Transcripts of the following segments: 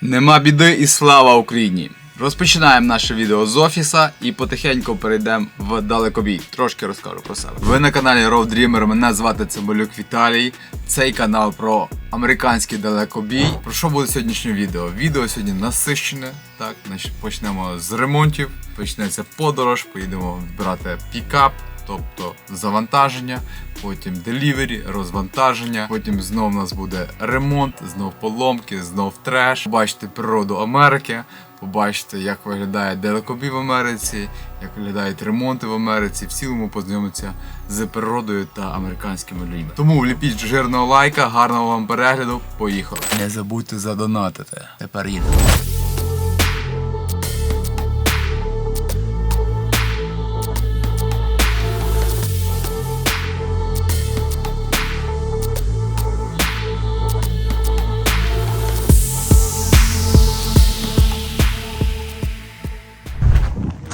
Нема біди і слава Україні! Розпочинаємо наше відео з офіса і потихеньку перейдемо в далекобій. Трошки розкажу про себе. Ви на каналі Road Dreamer, мене звати Цимбалюк Віталій. Цей канал про американський далекобій. Про що буде сьогоднішнє відео? Відео сьогодні насищене. Так, почнемо з ремонтів. Почнеться подорож, поїдемо брати пікап. Тобто завантаження, потім делівері, розвантаження, потім знов у нас буде ремонт, знов поломки, знов треш. Побачите природу Америки, побачите, як виглядає далекобій в Америці, як виглядають ремонти в Америці. В цілому познайомитися з природою та американськими людьми. Тому вліпіть жирного лайка, гарного вам перегляду. Поїхали! Не забудьте задонатити. Тепер їдемо.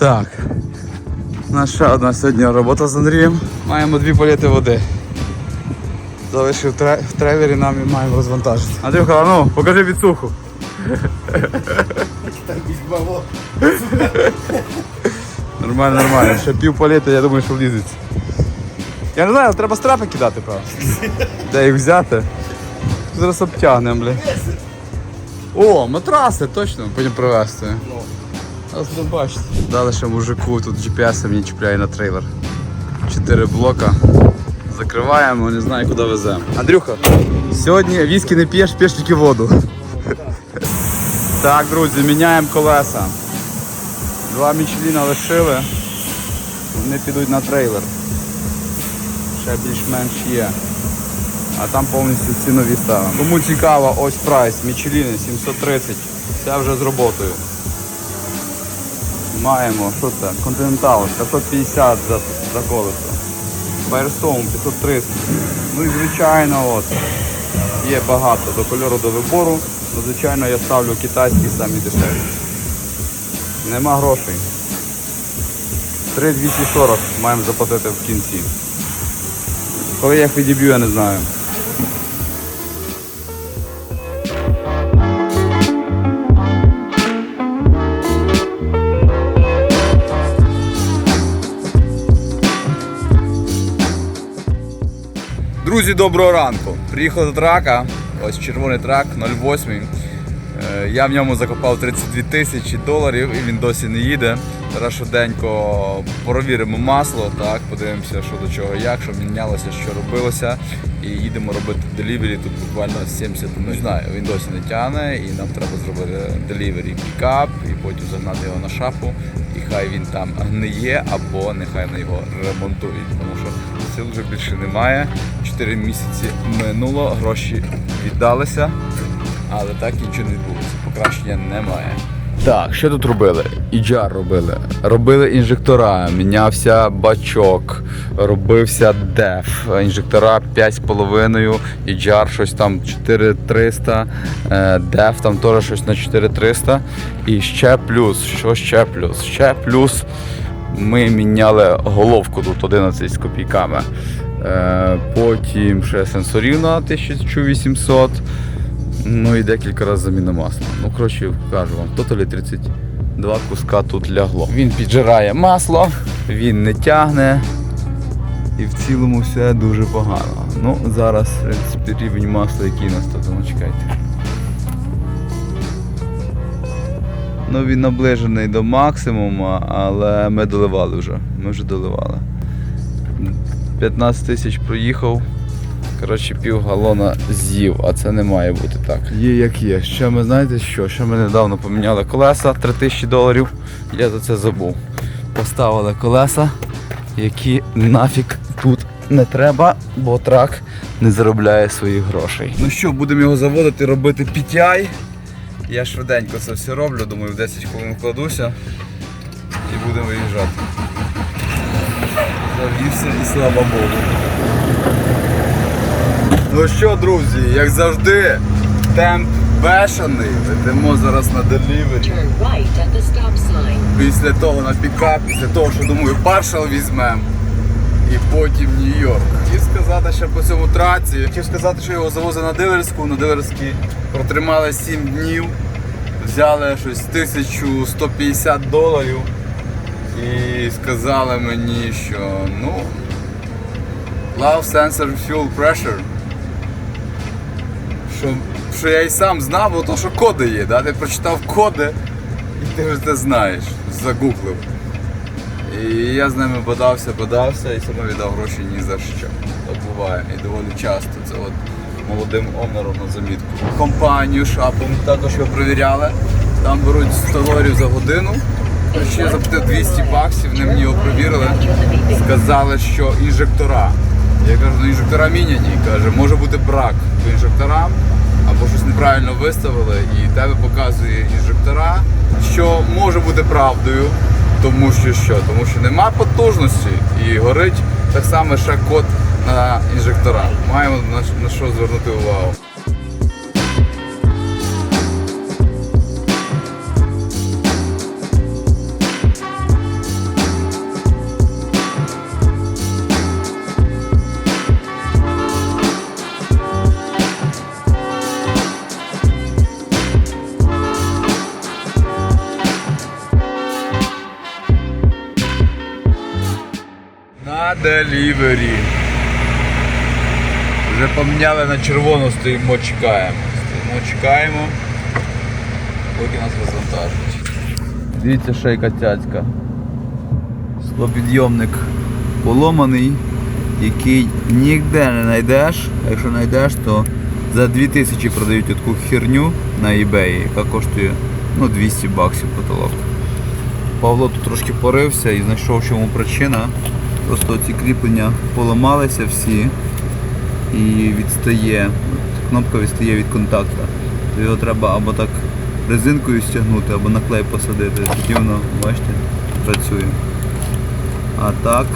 Так. Наша одна сьогодні робота з Андрієм. Маємо дві палети води. Залишив в трейлері нам і маємо розвантажити. Андрюха, а ну, покажи підсуху. Нормально, нормально. Ще пів палети, я думаю, що влізеться. Я не знаю, треба страпи кидати, правда. Де їх взяти? Зараз обтягнемо, бля. О, матраси, точно, потім привезти. Зараз будемо бачити. Дали ще мужику, тут GPS мені чіпляє на трейлер. Чотири блока. Закриваємо, не знаю куди веземо. Андрюха, сьогодні віскі не п'єш, п'єш тільки воду. Так, друзі, міняємо колеса. Два мічліна лишили. Вони підуть на трейлер. Ще більш-менш є. А там повністю всі нові ставимо. Кому цікаво, ось прайс, Мічеліни 730. Це вже з роботою. Маємо, що це? Continental 550 за, за колесо. Firestone 530. Ну і звичайно, от, є багато до кольору до вибору. Ну, звичайно, я ставлю китайські самі дешеві. Нема грошей. 3240 маємо заплатити в кінці. Коли я їх відіб'ю, я не знаю. Друзі, доброго ранку. Приїхав до трака. Ось червоний трак 08. Е, Я в ньому закопав 32 тисячі доларів і він досі не їде. Зараз швиденько провіримо масло, так, подивимося, що до чого, як, що мінялося, що робилося. І їдемо робити делівері. Тут буквально 70, не знаю, він досі не тягне, і нам треба зробити делівері пікап, і потім загнати його на шапу. І хай він там гниє, або нехай на його ремонтують. Тому що сил вже більше немає. 4 місяці минуло, гроші віддалися, але так нічого не відбулося. Покращення немає. Так, що тут робили? Іджар робили. Робили інжектора, мінявся бачок, робився деф. Інжектора 5,5, іджар щось там 4300, е, деф там теж щось на 4300. І ще плюс, що ще плюс? Ще плюс ми міняли головку тут 11 з копійками. Е, Потім ще сенсорів на 1800. Ну і декілька разів заміна масла. Ну, коротше, кажу вам, тоталі 32 куска тут лягло. Він піджирає масло, він не тягне. І в цілому все дуже погано. Ну, зараз, в принципі, рівень масла, який нас тут, ну чекайте. Ну, він наближений до максимуму, але ми доливали вже. Ми вже доливали. 15 тисяч проїхав. Коротше, пів галона з'їв, а це не має бути так. Є як є. Ще ми знаєте що? Ще ми недавно поміняли колеса 3 тисячі доларів. Я за це забув. Поставили колеса, які нафіг тут не треба, бо трак не заробляє своїх грошей. Ну що, будемо його заводити, робити PTI. Я швиденько це все роблю, думаю, в 10 хвилин вкладуся і будемо виїжджати. Завівся і слава Богу. Ну що, друзі, як завжди, темп бешений. Йдемо зараз на делівері. Після того на пікап, після того, що думаю, паршал візьмемо. І потім Нью-Йорк. Хотів сказати, що по цьому траці, хотів сказати, що його завозили на дилерську, на дилерській протримали 7 днів. взяли щось 1150 доларів і сказали мені, що ну Love Sensor Fuel Pressure. Що, що я і сам знав, бо то, що коди є, да? ти прочитав коди і ти вже це знаєш, загуглив. І я з ними бодався, бодався і саме віддав гроші ні за що. Так буває. І доволі часто. Це от молодим омером на замітку. Компанію Шапом також його перевіряли. Там беруть 100 доларів за годину. Ще я заплатив 200 баксів, вони мені його перевірили. Сказали, що інжектора. Я кажу, ну інжектора міняні. Каже, може бути брак по інжекторам, або щось неправильно виставили, і тебе показує інжектора, що може бути правдою. Тому що що? Тому що нема потужності і горить так само ще код на інжектора. Маємо на, що звернути увагу. Делівері. Вже поміняли на червону, стоїмо, чекаємо. Стоїмо, чекаємо, поки нас розвантажують. Дивіться, шейка цяцька. Склопідйомник поломаний, який ніде не знайдеш. А якщо знайдеш, то за 2000 продають таку херню на eBay, яка коштує ну, 200 баксів потолок. Павло тут трошки порився і знайшов, чому причина. Просто ці кріплення поламалися всі і відстає. От Кнопка відстає від контакта. Його треба або так резинкою стягнути, або на клей посадити. Тоді воно, бачите, працює. А так,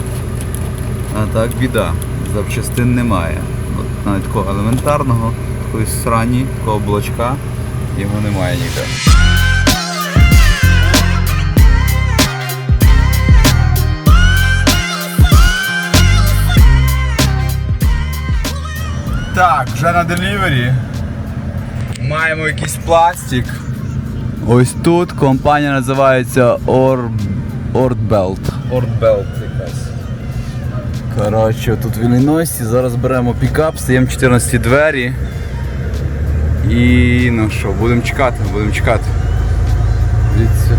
а так біда. Запчастин немає. От навіть такого елементарного, якоїсь срані, такого блочка, його немає ніде. Так, вже на делівері. Маємо якийсь пластик. Ось тут компанія називається Or... Ordbelt. Ordbelt якась. Коротше, тут в Іллінойсі. Зараз беремо пікап, стаємо 14 двері. І ну що, будемо чекати, будемо чекати. Дивіться.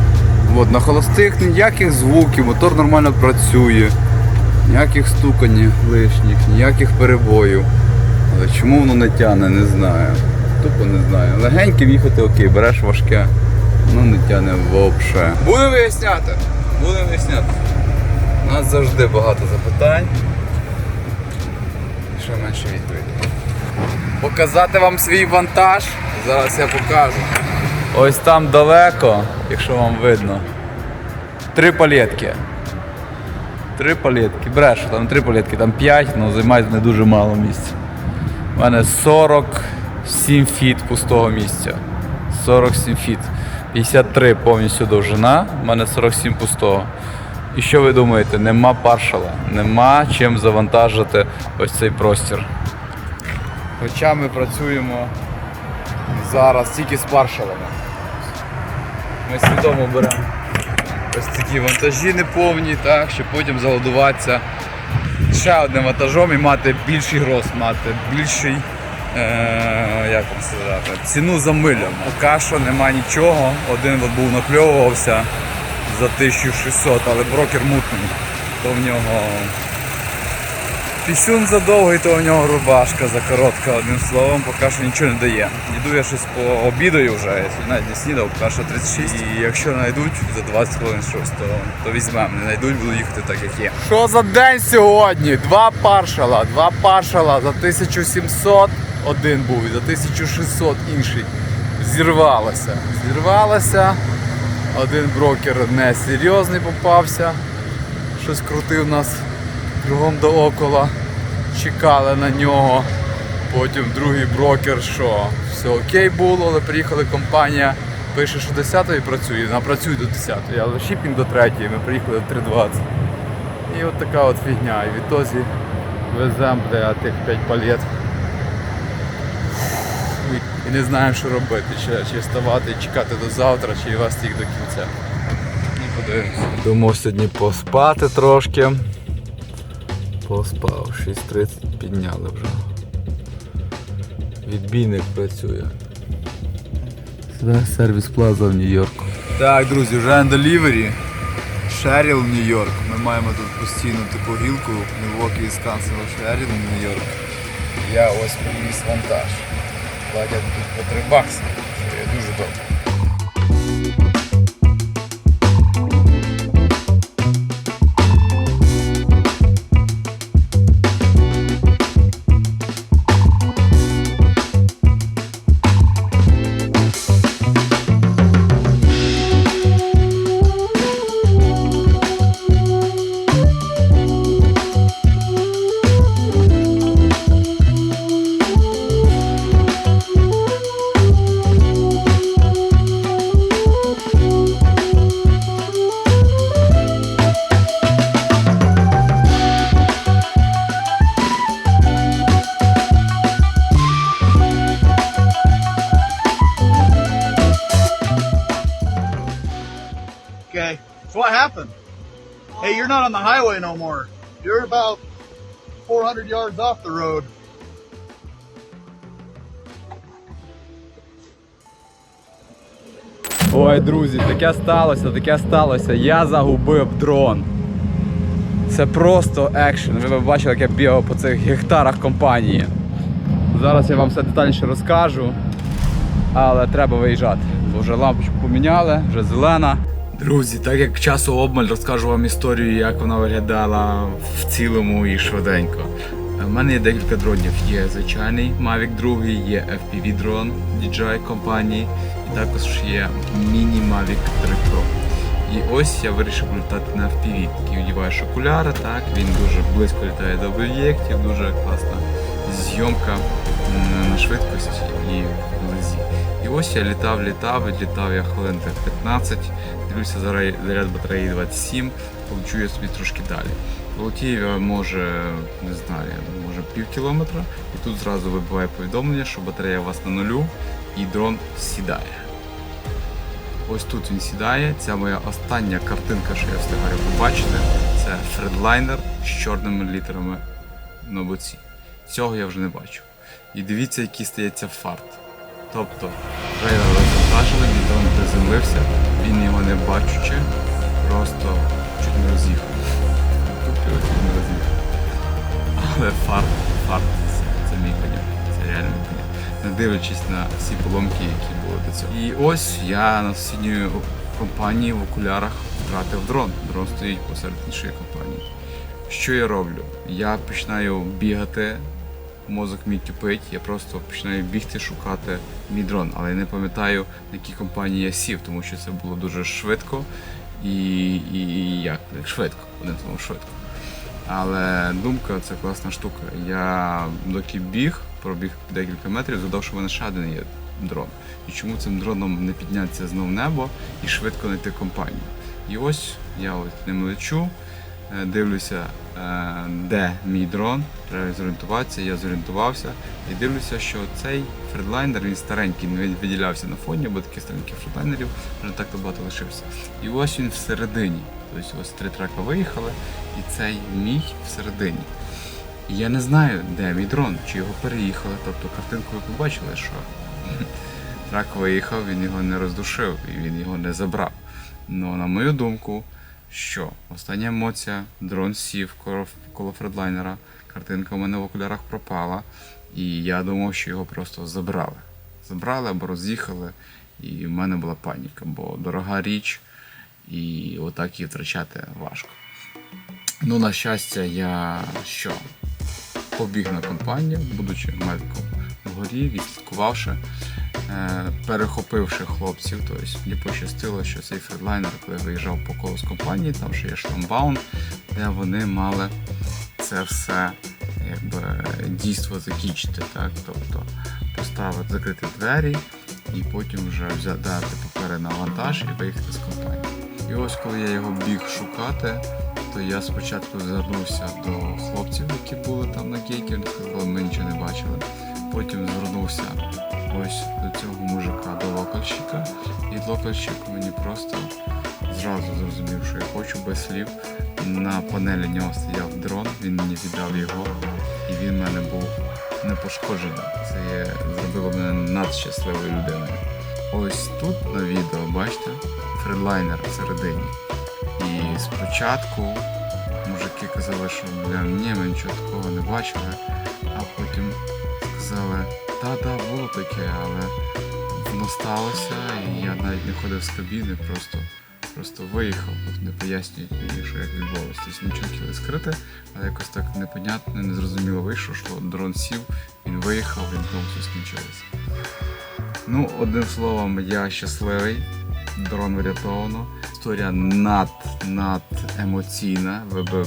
От, на холостих ніяких звуків, мотор нормально працює, ніяких стукань лишніх, ніяких перебоїв. Але чому воно не тягне, не знаю. Тупо не знаю. Легеньким їхати окей, береш важке, ну не тягне взагалі. Будемо виясняти. Будемо виясняти. У нас завжди багато запитань. Ще менше відповідей. Показати вам свій вантаж. Зараз я покажу. Ось там далеко, якщо вам видно. Три палетки. Три палетки. Брешу, там три палетки, там п'ять, але займає не дуже мало місця. У мене 47 фіт пустого місця. 47 фіт. 53 повністю довжина, у мене 47 пустого. І що ви думаєте? Нема паршала, нема чим завантажити ось цей простір. Хоча ми працюємо зараз тільки з паршалами. Ми свідомо беремо ось такі вантажі неповні, так, щоб потім заладуватися ще одним вантажом і мати більший гроз, мати більший е, як вам сказати, ціну за милю. Поки що нема нічого. Один от був накльовувався за 1600, але брокер мутний. То в нього пісюн задовгий, то в нього рубашка за коротка, одним словом, поки що нічого не дає. Йду я щось пообідаю вже, я навіть не снідав, поки що 36. І якщо знайдуть за 20 хвилин щось, то, то візьмемо. Не знайдуть, буду їхати так, як є. Що за день сьогодні? Два паршала, два паршала за 1700 один був і за 1600 інший. Зірвалося. Зірвалося. Один брокер несерйозний попався. Щось крутив нас кругом до окола. Чекали на нього. Потім другий брокер, що все окей було, але приїхала компанія, пише, що 10-ї працює, вона працює до 10-ї, але шипінг до 3-ї, ми приїхали до 3.20. І от така от фігня. І відтоді веземо бля, тих 5 палет. І не знаємо, що робити. Чи, чи вставати чекати до завтра, чи вести їх до кінця. Подивимося. Думав сьогодні поспати трошки. Поспав, 6.30 підняли вже. Відбійник працює. Це сервіс Плаза в Нью-Йорку. Так, друзі, вже на делівері. Шеріл, Нью-Йорк. Ми маємо тут постійну таку гілку Мілвокі Вісконсин, Шеріл, Нью-Йорк. Я ось приніс вантаж. Платять тут по 3 бакси, що є дуже добре. Happened? Hey, you're not on the highway no more. You're about 400 yards off the road. Ой, друзі, таке сталося, таке сталося. Я загубив дрон. Це просто екшен. Ви б бачили, як я бігав по цих гектарах компанії. Зараз я вам все детальніше розкажу. Але треба виїжджати, бо вже лампочку поміняли, вже зелена. Друзі, так як часу обмаль, розкажу вам історію, як вона виглядала в цілому і швиденько. У мене є декілька дронів. Є звичайний Mavic 2, є FPV дрон DJI компанії, і також є Mini Mavic 3 Pro. І ось я вирішив літати на FPV. Такий одіваєш окуляри, так, він дуже близько літає до об'єктів, дуже класна зйомка на швидкості і вблизі. І ось я літав, літав, відлітав я хвилин так 15, дивлюся заряд батареї 27, полечу собі трошки далі. Полетів я може, не знаю, може пів кілометра, і тут зразу вибиває повідомлення, що батарея у вас на нулю і дрон сідає. Ось тут він сідає. Ця моя остання картинка, що я встигаю побачити, це фредлайнер з чорними літерами на боці. Цього я вже не бачу. І дивіться, який стається фарт. Тобто, його розвантажили, мій дрон приземлився, він його не бачучи, просто чуть не роз'їхав. Тобто чуть не роз'їхав. Але фарт, фарт це, це мій коньок. Це реально мій. Не дивлячись на всі поломки, які були до цього. І ось я на сусідньої компанії в окулярах втратив дрон. Дрон стоїть посеред іншої компанії. Що я роблю? Я починаю бігати, мозок мій кипить, я просто починаю бігти, шукати мій дрон, але я не пам'ятаю, на якій компанії я сів, тому що це було дуже швидко і, і, як, швидко, одним словом швидко. Але думка це класна штука. Я доки біг, пробіг декілька метрів, згадав, що в мене ще один є дрон. І чому цим дроном не піднятися знов небо і швидко знайти компанію. І ось я от ним лечу, е, дивлюся, де мій дрон, треба зорієнтуватися, я зорієнтувався і дивлюся, що цей фредлайнер він старенький, не виділявся на фоні, бо таких стареньких фредлайнерів вже так багато лишився. І ось він всередині. Тобто ось три трека виїхали, і цей мій всередині. І я не знаю, де мій дрон, чи його переїхали. Тобто картинку ви побачили, що трак виїхав, він його не роздушив і він його не забрав. Ну, на мою думку, що? Остання емоція, дрон сів коло, фредлайнера, картинка у мене в окулярах пропала, і я думав, що його просто забрали. Забрали або роз'їхали, і в мене була паніка, бо дорога річ, і отак її втрачати важко. Ну, на щастя, я що? Побіг на компанію, будучи медиком вгорі, відслідкувавши, перехопивши хлопців. Тобто мені пощастило, що цей фредлайнер, коли виїжджав по колу з компанії, там ще є шламбаун, де вони мали це все якби, дійство закінчити. Так? Тобто поставити, закрити двері і потім вже взяти папери на вантаж і виїхати з компанії. І ось коли я його біг шукати, то я спочатку звернувся до хлопців, які були там на гейті, вони ми нічого не бачили. Потім звернувся ось до цього мужика, до локальщика. І локальщик мені просто зразу зрозумів, що я хочу без слів. На панелі нього стояв дрон, він мені віддав його, і він в мене був не пошкоджений. Це зробило мене надщасливою людиною. Ось тут на відео, бачите, фредлайнер всередині. І спочатку мужики казали, що бля, ні, ми нічого такого не бачили, а потім сказали, та-да, було таке, але воно сталося, і я навіть не ходив з кабіни, просто, просто виїхав, не пояснюють мені, що як відбулося. Тобто нічого хотіли скрити, але якось так непонятно, незрозуміло вийшло, що дрон сів, він виїхав, він тому все скінчилося. Ну, одним словом, я щасливий. Дрон врятовано. Історія над, над емоційна. Ви б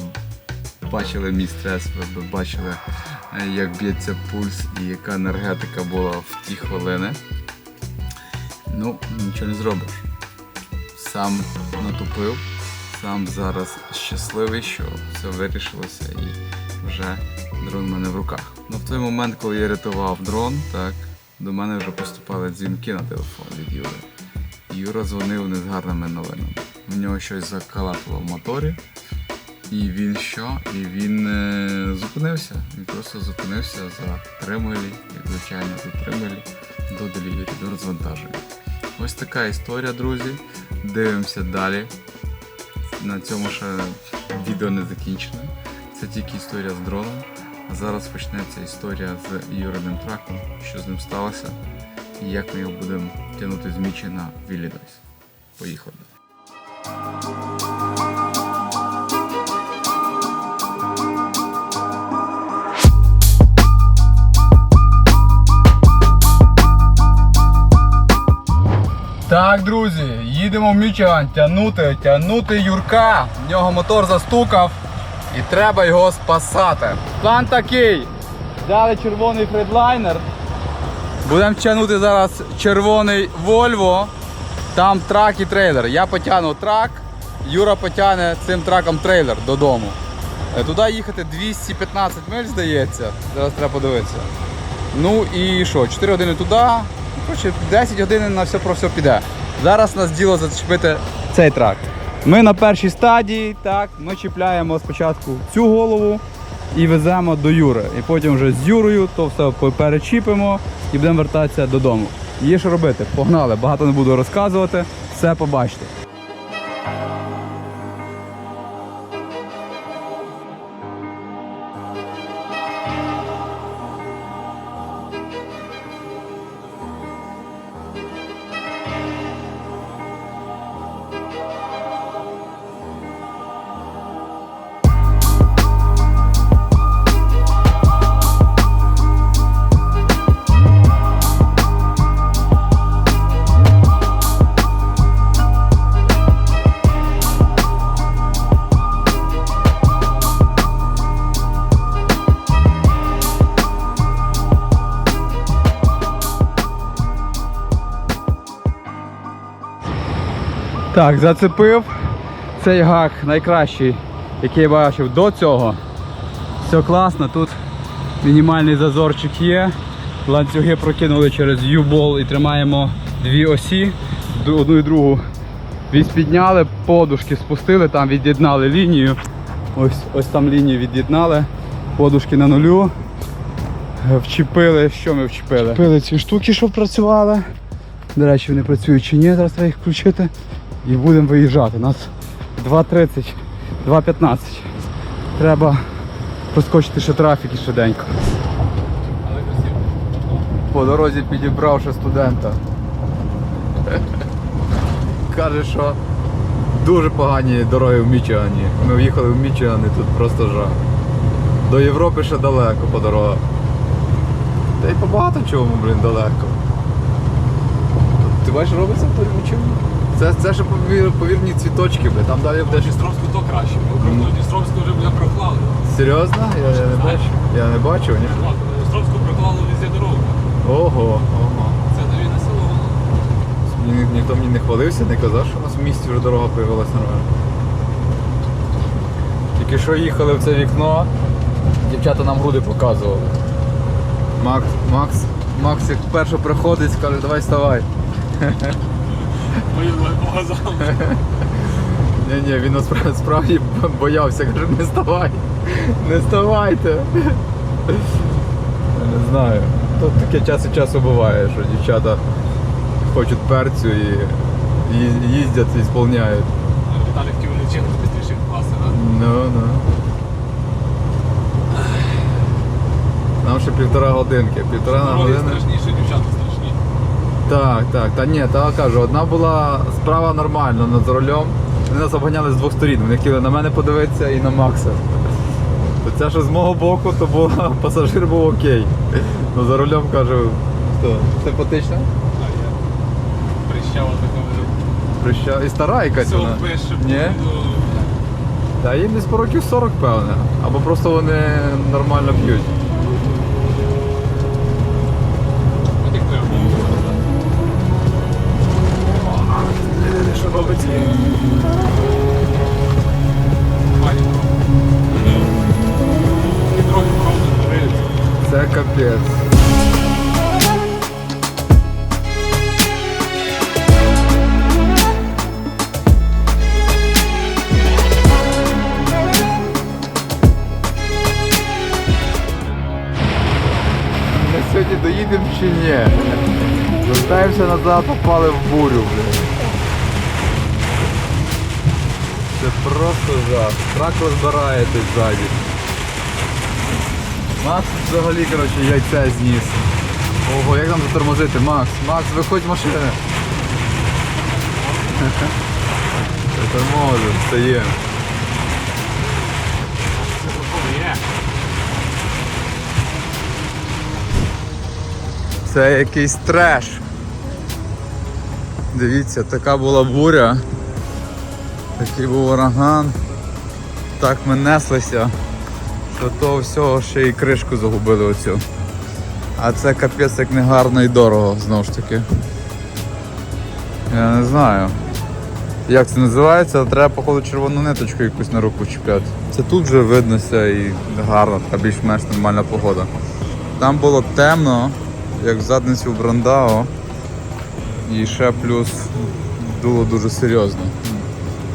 бачили мій стрес, ви б бачили, як б'ється пульс і яка енергетика була в ті хвилини. Ну, нічого не зробиш. Сам натупив, сам зараз щасливий, що все вирішилося і вже дрон в мене в руках. Ну, в той момент, коли я рятував дрон, так, до мене вже поступали дзвінки на телефон від Юри. Юра дзвонив не з гарними новинами. У нього щось закалатило в моторі. І він що? І він е, зупинився. Він просто зупинився за тримелі, як звичайно, за тримелі до делівері, до розвантаження. Ось така історія, друзі. Дивимося далі. На цьому ще відео не закінчено. Це тільки історія з дроном. А зараз почнеться історія з Юриним траком, що з ним сталося, і як ми його будемо тягнути з Мічі на Віллінойс. Поїхали. Так, друзі, їдемо в Мічиган тягнути, тягнути Юрка. В нього мотор застукав і треба його спасати. План такий. Взяли червоний фредлайнер. Будемо тягнути зараз червоний Volvo. Там трак і трейлер. Я потягну трак, Юра потягне цим траком трейлер додому. Е, Туди їхати 215 миль, здається. Зараз треба подивитися. Ну і що, 4 години туди, коротше, 10 годин на все про все піде. Зараз нас діло зачепити цей трак. Ми на першій стадії, так, ми чіпляємо спочатку цю голову і веземо до Юри. І потім вже з Юрою то все перечіпимо і будемо вертатися додому. Є що робити, погнали, багато не буду розказувати, все побачите. Так, зацепив цей гак найкращий, який я бачив до цього. Все класно, тут мінімальний зазорчик є. Ланцюги прокинули через U-бол і тримаємо дві осі, одну і другу. Вісь підняли, подушки спустили, там від'єднали лінію. Ось, ось там лінію від'єднали, подушки на нулю. Вчепили, що ми вчепили? Вчепили ці штуки, щоб працювали. До речі, вони працюють чи ні, зараз треба їх включити. І будемо виїжджати. У нас 2.30, 2.15. Треба проскочити ще трафік і швиденько. По дорозі підібрав ще студента. Каже, що дуже погані дороги в Мічигані. Ми в'їхали в Мічиган тут просто жах. До Європи ще далеко по дорогах. Та й по багато чому, блін, далеко. Ти бачиш, робиться в Мічигані? Це, це ще повір, повірні цвіточки, бля. там далі буде. Дністровську то краще. Окрім Дністровську вже буде прохладно. Серйозно? Я, я не бачу. Я не бачив, ні? Дністровську прохладно везде дорогу. Ого, ого. Це нові насело. Ні, ніхто мені не хвалився, не казав, що у нас в місті вже дорога появилась нормально. Тільки що їхали в це вікно, дівчата нам груди показували. Макс, Макс Макс як перше приходить, каже, давай вставай. Поїздили по газам. Ні, ні, він насправді справді боявся, каже, не вставай, не вставайте. Я не знаю. Тут таке час від часу буває, що дівчата хочуть перцю і їздять і сповняють. Віталій хотів лічити швидше класи, да? Ну, ну. Нам ще півтора годинки. Півтора Дороги години. страшніше, дівчата. Так, так, та ні, та кажу, одна була справа нормальна над рулем. Вони нас обганяли з двох сторін. Вони хотіли на мене подивитися і на Макса. То це що з мого боку, то була, пасажир був окей. Ну за рулем кажу, що, симпатична? А я прищава така вже. Прища... І стара якась Все вона. пише. Ні? Та їм десь по років 40, певне. Або просто вони нормально п'ють. Капець. Ми сьогодні доїдемо чи ні? Вертаємося назад, попали в бурю, блін. Це просто жах. Трак розбирається ззаді. Макс взагалі, коротше, яйця зніс. Ого, як нам затормозити? Макс, Макс, виходь з машини. Тормозимо, встаємо. Це якийсь треш. Дивіться, така була буря. Такий був ураган. Так ми неслися. До того всього ще й кришку загубили оцю. А це капець як негарно і дорого знову ж таки. Я не знаю. Як це називається, треба походу червону ниточку якусь на руку чіпляти. Це тут вже виднося і гарно, така більш-менш нормальна погода. Там було темно, як в задниці у Брандао. І ще плюс дуло дуже серйозно.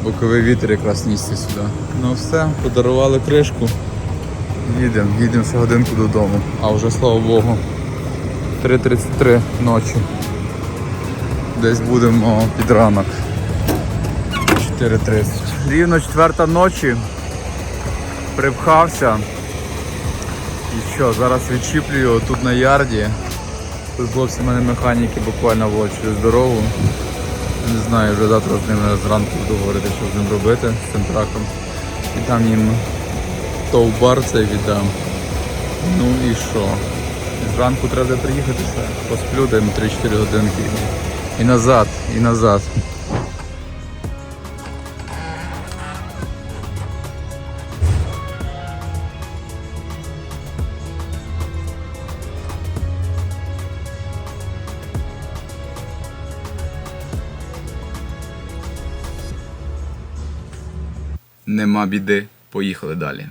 Боковий вітер якраз нісся сюди. Ну все, подарували кришку. Їдемо, їдемо ще годинку додому. А вже слава Богу. 3.33 ночі. Десь будемо під ранок. 4.30. Рівно четверта ночі. Припхався. І що, зараз відчіплюю тут на ярді. Тут хлопці в мене механіки буквально вот через дорогу. Не знаю, вже завтра з ними зранку буду говорити, що з ним робити, з цим траком. І там їм товбар цей віддам. Ну і що? Зранку треба приїхати ще. Посплю даємо 3-4 годинки. І назад, і назад. Нема біди, поїхали далі.